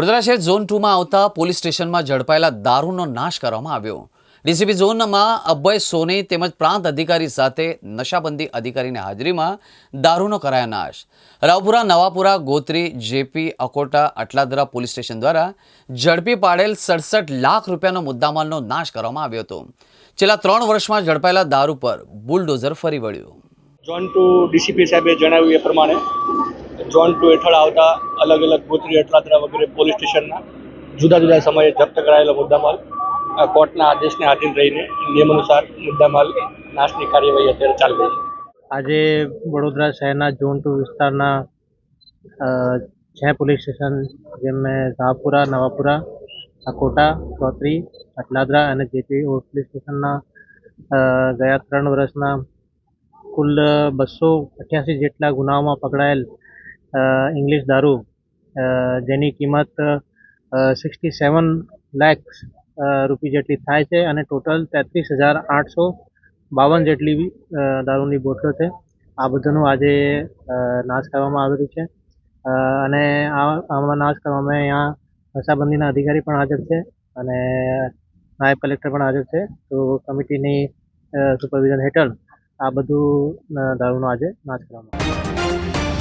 વડોદરા શહેર ઝોન ટુમાં આવતા પોલીસ સ્ટેશનમાં ઝડપાયેલા દારૂનો નાશ કરવામાં આવ્યો. ડીસીપી ઝોનમાં અભય સોની તેમજ પ્રાંત અધિકારી સાથે નશાબંધી અધિકારીની હાજરીમાં દારૂનો કરાયા નાશ. Raopura, Navapura, Gotri, JP, Akota Atladara police station દ્વારા ઝડપી પાડેલ સડસઠ લાખ રૂપિયાનો મુદ્દામાલનો નાશ કરવામાં આવ્યો હતો. છેલ્લા ત્રણ વર્ષમાં ઝડપાયેલા દારૂ પર બુલડોઝર ફરી વળ્યું. ઝોન ટુ ડીસીપી સાહેબે જણાવ્યું એ પ્રમાણે ઝોન ટુ હેઠળ આવતા અલગ અલગ ગોત્રી અટલાદરા વગેરે પોલીસ સ્ટેશનના જુદા જુદા સમયે જપ્ત કરાયેલો મુદ્દામાલ કોર્ટના આદેશને આધીન રહીને નિયમ અનુસાર મુદ્દામાલ નાશની કાર્યવાહી અત્યારે ચાલી રહી છે. આજે વડોદરા શહેરના ઝોન ટુ વિસ્તારના છ પોલીસ સ્ટેશન જેમાં શાહપુરા નવાપુરા, અકોટા ચોત્રી અટલાદરા અને જેપી પોલીસ સ્ટેશનના ગયા ત્રણ વર્ષના કુલ બસો અઠ્યાસી જેટલા ગુનાઓમાં પકડાયેલ ઇંગ્લિશ દારૂ જેની કિંમત સિક્સટી સેવન લેક્સ રૂપી જેટલી થાય છે અને ટોટલ તેત્રીસ હજાર આઠસો બાવન જેટલી દારૂની બોટલો છે. આ બધાનું આજે નાશ કરવામાં આવેલું છે. અને આમાં નાશ કરવામાં અહીંયા નશાબંધીના અધિકારી પણ હાજર છે અને નાયબ કલેક્ટર પણ હાજર છે. તો કમિટીની સુપરવિઝન હેઠળ આ બધું દારૂનો આજે નાશ કરવામાં આવ્યો